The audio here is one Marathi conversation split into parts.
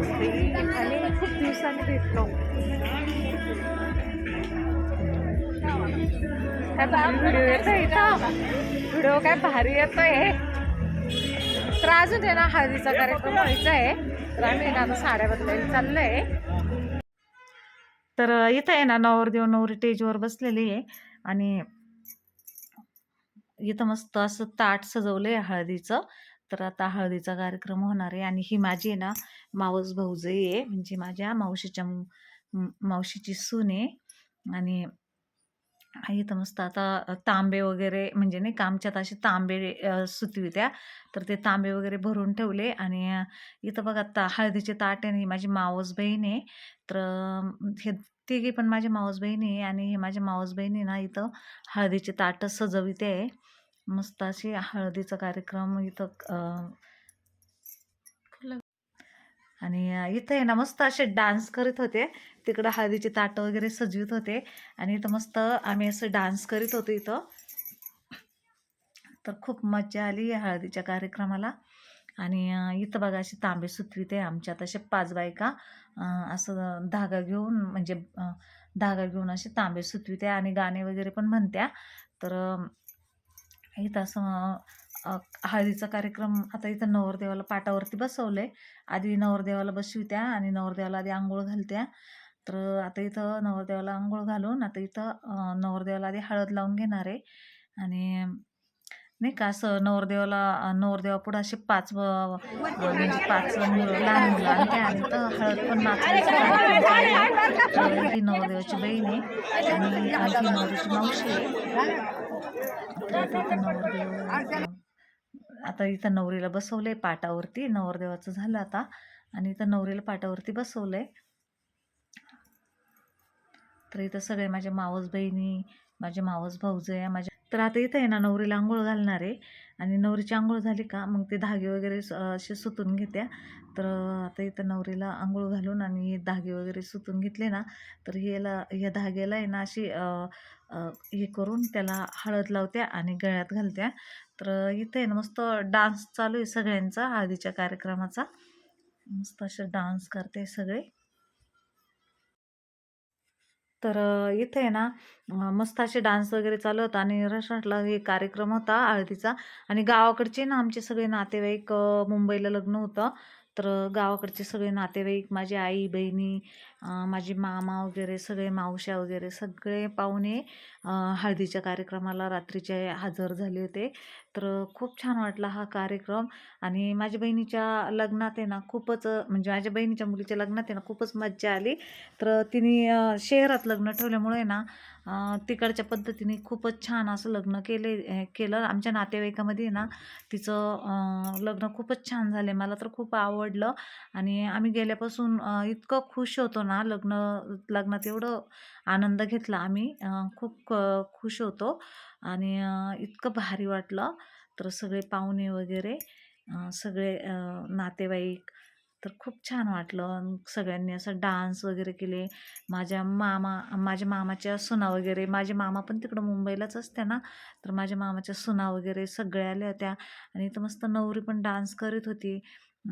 मावस आणि खूप दिवसांनी भेटलो. काय व्हिडिओ येतो इथं? व्हिडिओ काय भारी येतोय. तर अजून आहे ना हळदीचा कार्यक्रम व्हायचा आहे. तर आम्ही ना आता साड्या बदलायला चाललंय. तर इथं आहे ना नवरदेव नवरी टेजवर बसलेली आहे. आणि इथं मस्त असं ताट सजवलं आहे हळदीचं. तर आता हळदीचा कार्यक्रम होणार आहे. आणि ही माझी आहे ना मावस भाऊजई आहे. म्हणजे माझ्या मावशीच्या मावशीची सून आहे. आणि इथं मस्त आता तांबे वगैरे म्हणजे नाही कामच्यात असे तांबे सुतवी सुतवित्या. तर ते तांबे वगैरे भरून ठेवले. आणि इथं बघा ता हळदीचे ताट आहे ही माझी मावस बहीण आहे. तर हे तिघी पण माझी मावस बहीण आहे. आणि हे माझ्या मावस बहिणी ना इथं हळदीचे ताटं सजविते आहे. मस्त अशी हळदीचा कार्यक्रम इथं आणि इथं आहे ना मस्त असे डान्स करीत होते. तिकडं हळदीचे ताटं वगैरे सजवीत होते. आणि इथं मस्त आम्ही असं डान्स करीत होतो इथं. तर खूप मजा आली या हळदीच्या कार्यक्रमाला. आणि इथं बघा अशी तांबे सुतवीते आमच्यात. असे पाच बायका असं धागा घेऊन म्हणजे धागा घेऊन असे तांबे सुतवीते आणि गाणे वगैरे पण म्हणत्या. तर इथं असं हळदीचा कार्यक्रम आता इथं नवरदेवाला पाटावरती बसवलं आहे आधी नवरदेवाला बसवित्या आणि नवरदेवाला आधी आंघोळ घालत्या. तर आता इथं नवरदेवाला आंघोळ घालून आता इथं नवरदेवाला आधी हळद लावून घेणार आहे. आणि नाही का असं नवरदेवाला नवरदेवापुढं असे पाच म्हणजे पाच मुलं लहान मुलं आणते आणि इथं हळद पण नाचण्याचा ही नवरदेवाची बहीण आहे आणि नवरीची मावशी आहे. आता इथं नवरदेव आता इथं नवरीला बसवलंय पाटावरती. नवरदेवाचं झालं आता. आणि इथं नवरीला पाटावरती बसवलंय. तर इथं सगळे माझ्या मावस बहिणी माझे मावस भाऊजे माझ्या तर आता इथं आहे ना नवरीला आंघोळ घालणार आहे. आणि नवरीची आंघोळ झाली का मग ते धागे वगैरे असे सुतून घेत्या. तर आता इथं नवरीला आंघोळ घालून आणि धागे वगैरे सुतून घेतले ना तर याला या धाग्याला आहे ना अशी हे करून त्याला हळद लावत्या आणि गळ्यात घालत्या. तर इथे आहे ना मस्त डान्स चालू आहे सगळ्यांचा हळदीच्या कार्यक्रमाचा. मस्त असे डान्स करते सगळे. तर इथे आहे ना मस्त असे डान्स वगैरे चालू होता आणि रेस्टॉरंटला हे कार्यक्रम होता हळदीचा. आणि गावाकडचे ना आमचे सगळे नातेवाईक मुंबईला लग्न होतं. तर गावाकडचे सगळे नातेवाईक माझी आई बहिणी माझे मामा वगैरे सगळे मावश्या वगैरे सगळे पाहुणे हळदीच्या कार्यक्रमाला रात्रीचे हजर झाले होते. तर खूप छान वाटला हा कार्यक्रम. आणि माझ्या बहिणीच्या लग्नात आहे ना खूपच म्हणजे माझ्या बहिणीच्या मुलीच्या लग्नात आहे ना खूपच मज्जा आली. तर तिने शहरात लग्न ठेवल्यामुळे ना तिकडच्या पद्धतीने खूपच छान असं लग्न केले केलं. आमच्या नातेवाईकामध्ये ना तिचं लग्न खूपच छान झाले. मला तर खूप आवडलं. आणि आम्ही गेल्यापासून इतकं खुश होतो ना लग्न लग्नात एवढं आनंद घेतला आम्ही. खूप खुश होतो. आणि इतकं भारी वाटलं. तर सगळे पाहुणे वगैरे सगळे नातेवाईक तर खूप छान वाटलं. सगळ्यांनी असं डान्स वगैरे केले. माझ्या मामा माझ्या मामाच्या सुना वगैरे माझे मामा पण तिकडं मुंबईलाच असते ना तर माझ्या मामाच्या सुना वगैरे सगळ्या आल्या होत्या. आणि इथं मस्त नवरी पण डान्स करीत होती.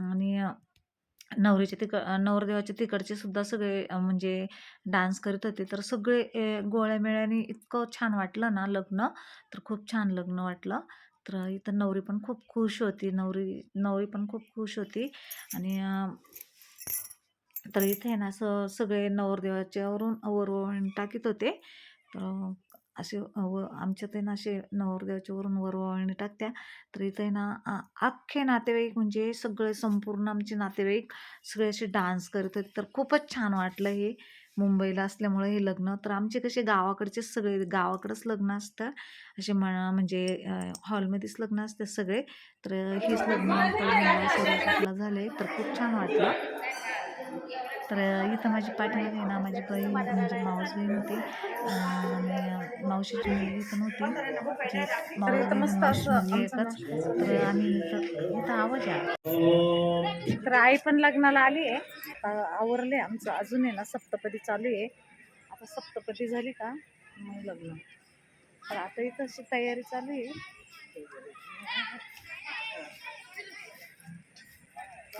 आणि नवरीच्या नवरीचे तिक अ, नवरदेवाचे तिकडचे सुद्धा सगळे म्हणजे डान्स करीत होते. तर सगळे ए, गोळ्यामेळ्याने इतकं छान वाटलं ना लग्न. तर खूप छान लग्न वाटलं. तर इथं नवरी पण खूप खुश होती. नवरी नवरी पण खूप खुश होती. आणि तर इथे आहे ना असं सगळे नवरदेवाच्यावरून वरवळणी टाकीत होते. तर असे व आमच्या आहे ना असे नवरदेवाच्यावरून वरवळणी टाकत्या. तर इथे आहे ना अख्खे नातेवाईक म्हणजे सगळे संपूर्ण आमचे नातेवाईक सगळे असे डान्स करत होते. तर खूपच छान वाटलं हे. मुंबईला असल्यामुळे हे लग्न तर आमचे कसे गावाकडचेच सगळे गावाकडंच लग्न असतं. असे म्हणा म्हणजे हॉलमध्येच लग्न असते सगळे. तर हेच लग्न आता सोलापूरला झाले तर खूप छान वाटलं. तर इथं माझी पाठीमागे आहे ना माझी बहीण म्हणजे मावस बहीण होती. आणि मावशीची मुलगी पण होती. म्हणजे मावस म्हणजे एकच. तर आम्ही इथं आवाज आहे तर आई पण लग्नाला आली आहे. आवरले आमचं अजून आहे ना सप्तपदी चालू आहे. आता सप्तपदी झाली का? मग लग्न. तर आता इथं अशी तयारी चालू आहे.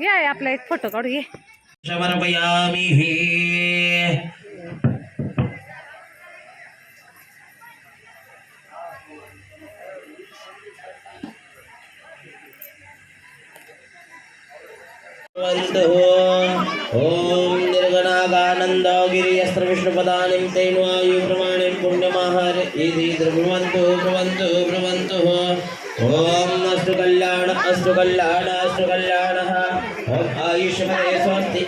ये आपला एक फोटो काढू ये. समर्पयामि ओम निर्गणागानंद गिरियस्त्र विष्णुपदानिं तैन्वायु प्रमाणिं इति ब्रुवन्तु ब्रुवन्तु ब्रुवन्तु ॐ अस्तु कल्याण अस्तु कल्याण अस्तु कल्याणः ओम आयुष्मते स्वस्ति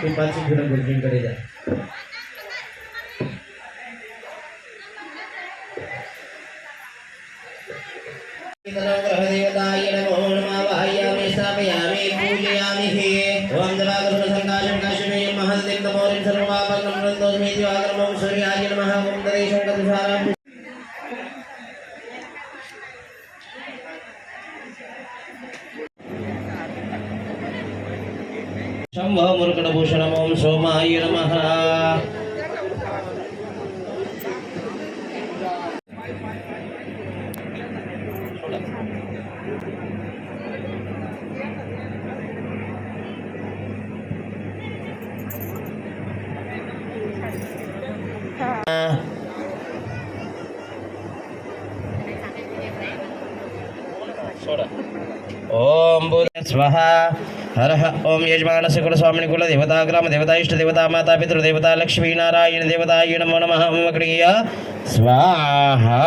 पिंपाची फिरत गुरुजींकडे जा. ग्रहदेवताय नमो नमः वाहयामि स्थापयामि पूजयामि ओम स्वाहा. हर ओम यजमानस्य कुलस्वामिनि कुलदेवता ग्रामदेवता इष्टदेवता माता पितृदेवता लक्ष्मी नारायण देवताय नमो नमः ओम क्रिय स्वाहा.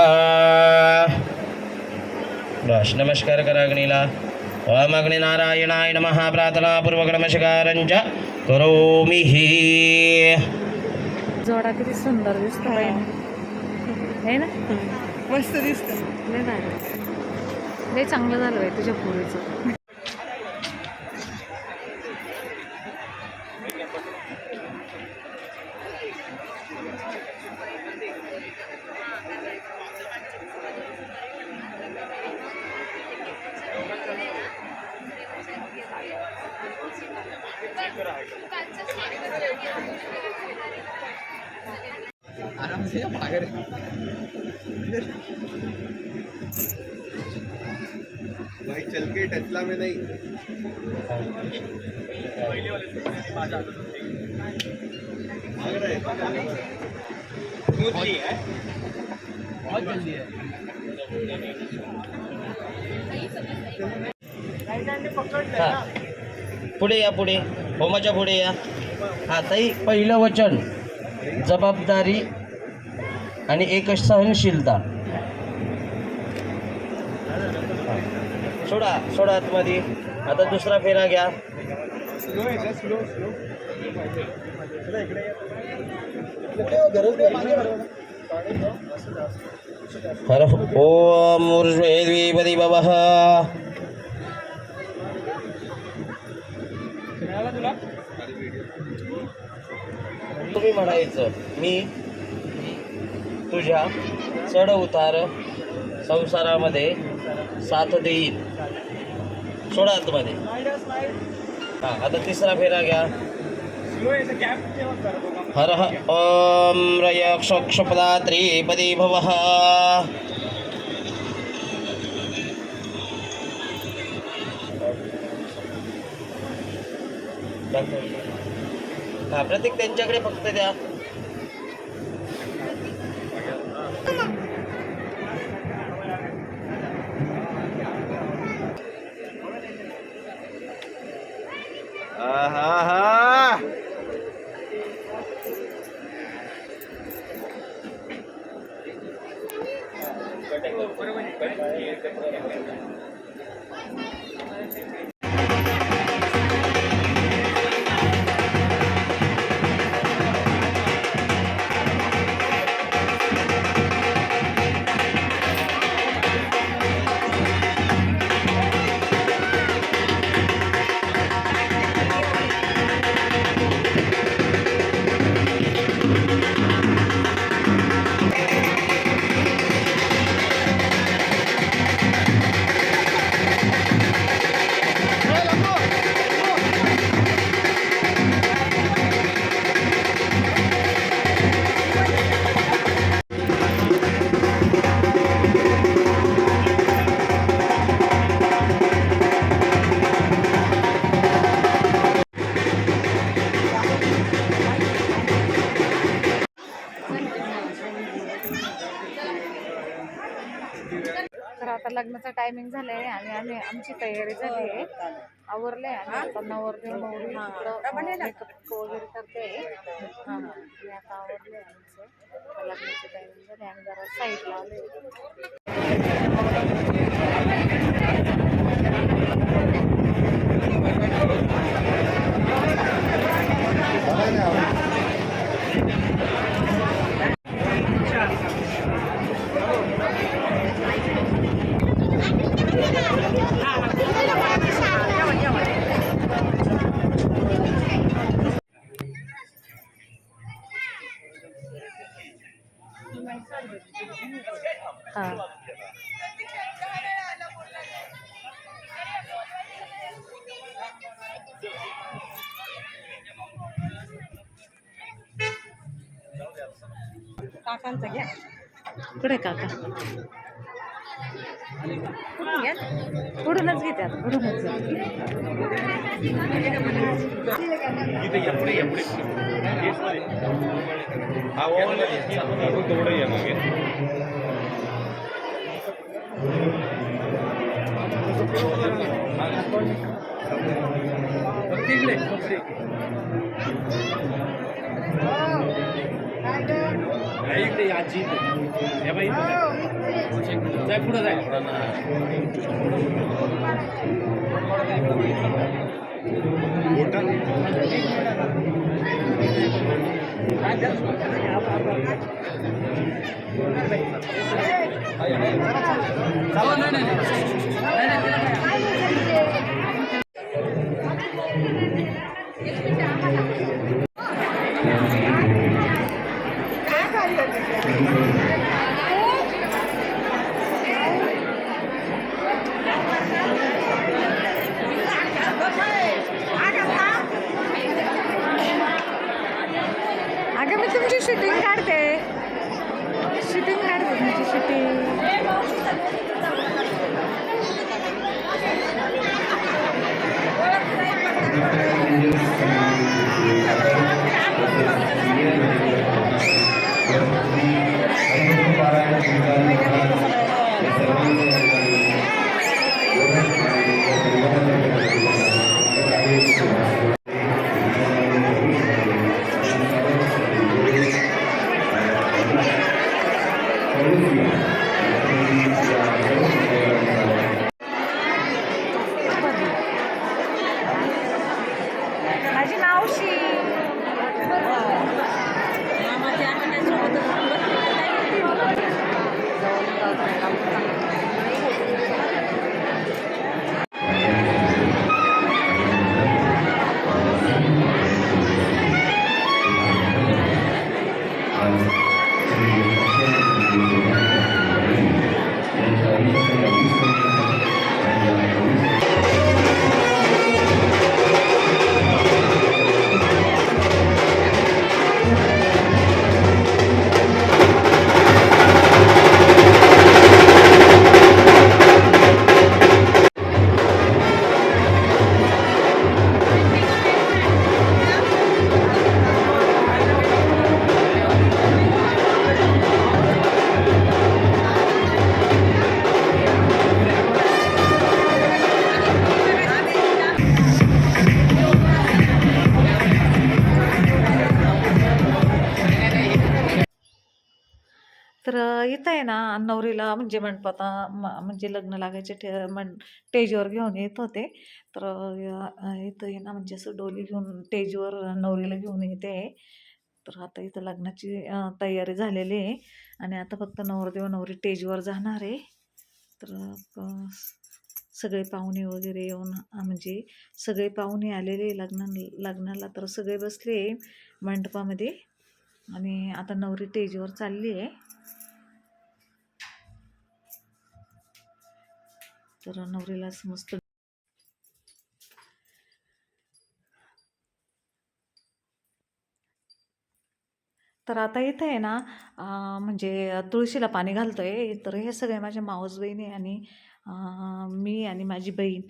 नमस्कार करा अग्नीला. ओम अग्नि नारायणाय नमः. प्रार्थना पूर्वक नमस्कारं च करोमि हि. जोडा किती सुंदर दिसतो आहे ना? मस्त दिसत लय चांगलं झालं आहे तुझ्या पोरीचं आराम से भागर भाई चल के टचला में नहीं भाग रहा है स्मूथली है। बहुत जल्दी है. पुढे या पुढे. होमाच्या पुढे या. हा ताई पहिलं वचन. जबाबदारी आणि एक सहनशीलता. सोडा सोडा आतमध्ये. आता दुसरा फेरा घ्या. नाही. हर ओम ऊर्ध्वेद्विपदी भवः तुम्ही म्हणायचं मी तुझ्या चढ उतार संसारामध्ये साथ देईन. सोडा आतमध्ये हा आता तिसरा फेरा घ्या. हर ओम रय त्रिपदी भवः हा प्रतीक त्यांच्याकडे फक्त द्या. झाली आहे आवरले आणि आता नवरदेव नवरी मेकअप वगैरे करते हां आणि आता हां. काकांचा घ्या. कुठे काका? घ्या. पुढूनच घेतात पुढूनच মিলে ওটা চালো নাই নাই নাই নাই Jadi, tidak. माझी म्हणजे म्हणजे लग्न लागायचे ठे मन टेजवर घेऊन येत होते. तर इथं आहे ना म्हणजे असं डोली घेऊन टेजवर नवरीला घेऊन येते. आहे तर आता इथं लग्नाची तयारी झालेली आहे. आणि आता फक्त नवरदेव नवरी टेजवर जाणार आहे. तर सगळे पाहुणे वगैरे येऊन म्हणजे सगळे पाहुणे आलेले लग्ना लग्नाला. तर सगळे बसले मंडपामध्ये. आणि आता नवरी टेजवर चालली आहे. तर नवरीला मस्त तर आता इथं आहे ना म्हणजे तुळशीला पाणी घालतो आहे तर हे सगळे माझ्या मावस बहिणी आणि मी आणि माझी बहीण.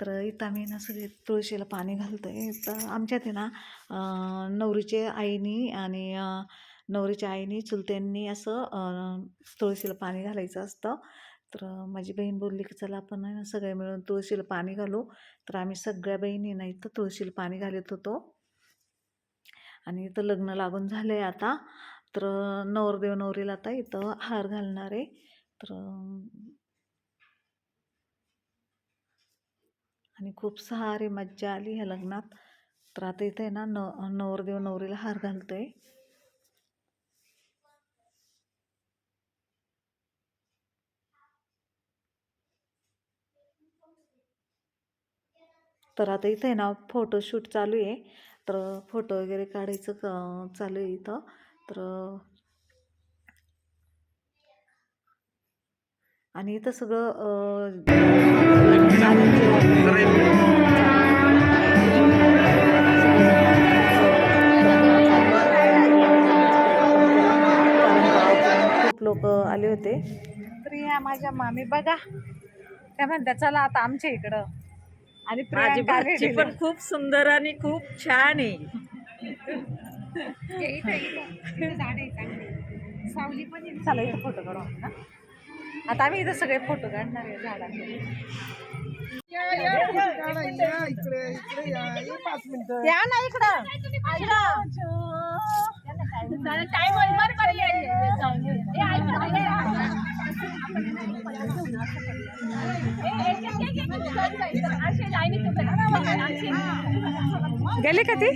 तर इथं आम्ही ना सगळे तुळशीला पाणी घालतो आहे तर आमच्यात आहे ना नवरीचे नवरीच्या आईनी आणि नवरीच्या आईनी चुलत्यांनी असं तुळशीला पाणी घालायचं असतं. तर माझी बहीण बोलली की चला आपण आहे ना सगळे मिळून तुळशीला पाणी घालू. तर आम्ही सगळ्या बहिणी ना इथं तुळशीला पाणी घालत होतो. आणि इथं लग्न लागून झालं आहे आता. तर नवरदेव नवरीला आता इथं हार घालणार आहे. तर आणि खूप सारी मज्जा आली ह्या लग्नात. तर आता इथे आहे ना न नवरदेव नवरीला हार घालतो आहे तर आता इथे आहे ना फोटोशूट चालू आहे. तर फोटो वगैरे काढायचं क- चालू आहे इथं. तर आणि इथं सगळं खूप लोक आले होते. तर या माझ्या मामी बघा. त्या म्हणत्या चला आता आमच्या इकडं. आणि माझी प्रियांका भाची ready पण खूप सुंदर आणि खूप छान आहे आहे. इथं- इथं- इथं झाड आहे चांगली. सावली पण आहे. चला इथं फोटो काढू आपण, हा? आता आम्ही इथं सगळे फोटो काढणार आहे झाडांचे या ना इकडं गेले का ती?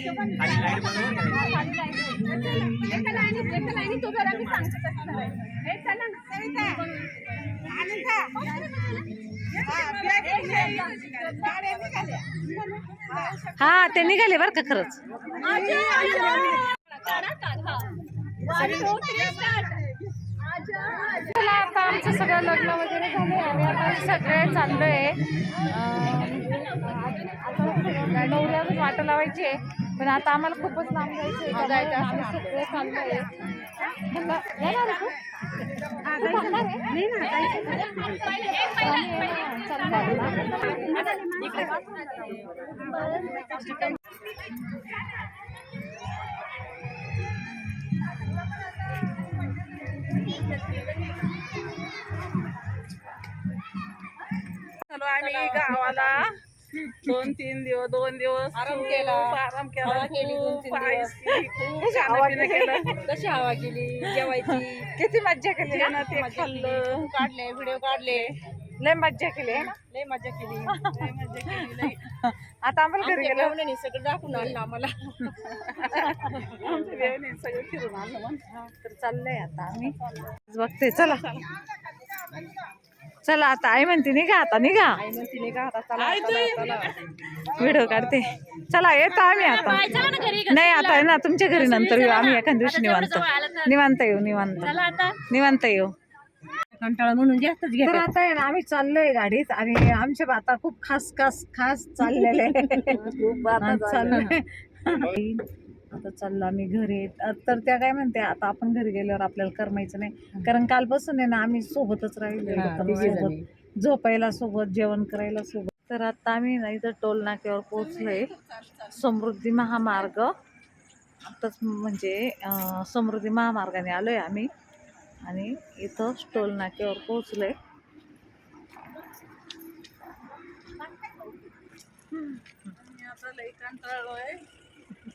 हा ते निघाले बरं का खरंच. चला आता आमचं सगळं लग्न वगैरे झालं आणि आता सगळे चाललोय. आता नवऱ्यातच वाट लावायची आहे पण आता आम्हाला खूपच लांब जायचं आहे आम्ही सगळे येणार आहे चलो आम्ही गावाला दोन तीन दिवस दोन दिवस आराम केला. आराम केला. खूप पायसी, खूप खाणं-पिणं केलं? कशी हवा केली? जेवायची? किती मज्जा केली ना. ते खाल्लं. काढले व्हिडिओ काढले. लय मज्जा केली आहे ना? लय मजा केली. लय मज्जा केली लय. आता आम्हाला घरी गेलो. नाही सगळं दाखवून आणलं आम्हाला. आमच्या सगळं फिरून आणलं मग. तर चाललंय आता आम्ही. बघते चला. चला आता आई म्हणते निघा आता निघा. आई म्हणते का आता चला चला चला. व्हिडिओ काढते. चला येतो आम्ही आता. नाही आता आहे ना तुमच्या घरी नंतर येऊ. आम्ही एखाद दिवशी निवांत. निवांत येऊ निवांत. निवांत येऊ. कंटाळा म्हणून जास्तच तर आता आहे ना आम्ही चाललोय गाडीत आणि आमचे आता खूप खास खास खास चाललेले खूप आता चाललोय. आता चाललो आम्ही घरी. तर त्या काय म्हणते आता आपण घरी गेल्यावर आपल्याला करमायचं नाही. कारण कालपासून आहे ना आम्ही सोबतच राहिलो सोबत झोपायला सोबत जेवण करायला सोबत. तर आता आम्ही ना इथं टोल नाक्यावर पोहोचलोय. समृद्धी महामार्ग. आताच म्हणजे अं, समृद्धी महामार्गाने आलोय आम्ही. आणि इथं टोल नाक्यावर कंटाळलोय.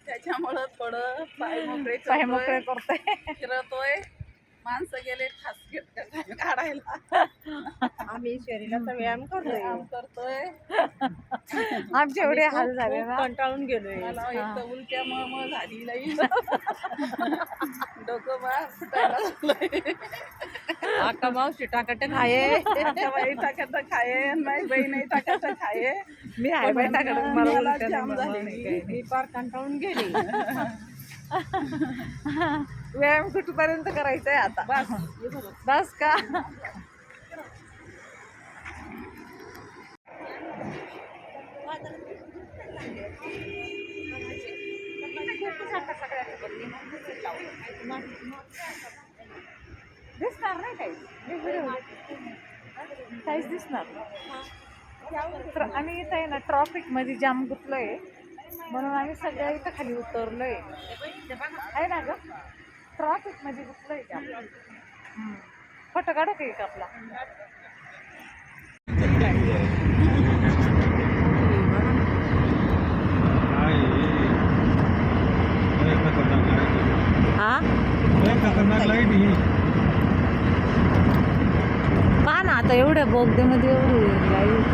त्याच्यामुळं थोडं पाय मोकळे पाय मोकळे करतोय, करतोय. फिरतोय. माणसं गेले खास काढायला. आम्ही शरीराचा व्यायाम करतोय. काम करतोय. आमचे एवढे हाल झाले ना कंटाळून गेलोय. मला एक तर उलट्या मळ झाली लई डोकं बाळ फुटायला लागलंय. आका मावशी टाकाटक आहे आता बाई टाकायचं खाये. माझी बहीण टाकायचं खाये. मी आहे बाई टाकत मला मला उलट्या जाम नाही, मला झाली. नाही. काही. नाही. मी फार कंटाळून गेली. व्यायाम कुठपर्यंत करायचा आहे आता. बस. बस का? दिसणार नाही काही. काहीच दिसणार आम्ही इथं आहे ना ट्रॉफिकमध्ये जाम गुतलोय. म्हणून आम्ही सगळ्या इथं खाली उतरलोय. आहे ना ग? ट्रॉफिकमध्ये घुसलोय का? फोटो काढू का एक आपला? पहा ना आता एवढ्या बोगद्यामध्ये एवढी लाईव्ह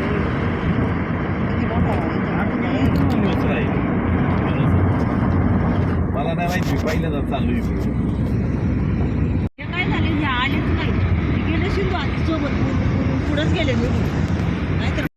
मला नाही माहिती मी जात चाललो आहे काय झाले? हे आलेच नाही. गेले शिंदू आधी सोबत. पुढंच गेले निघून नाहीतर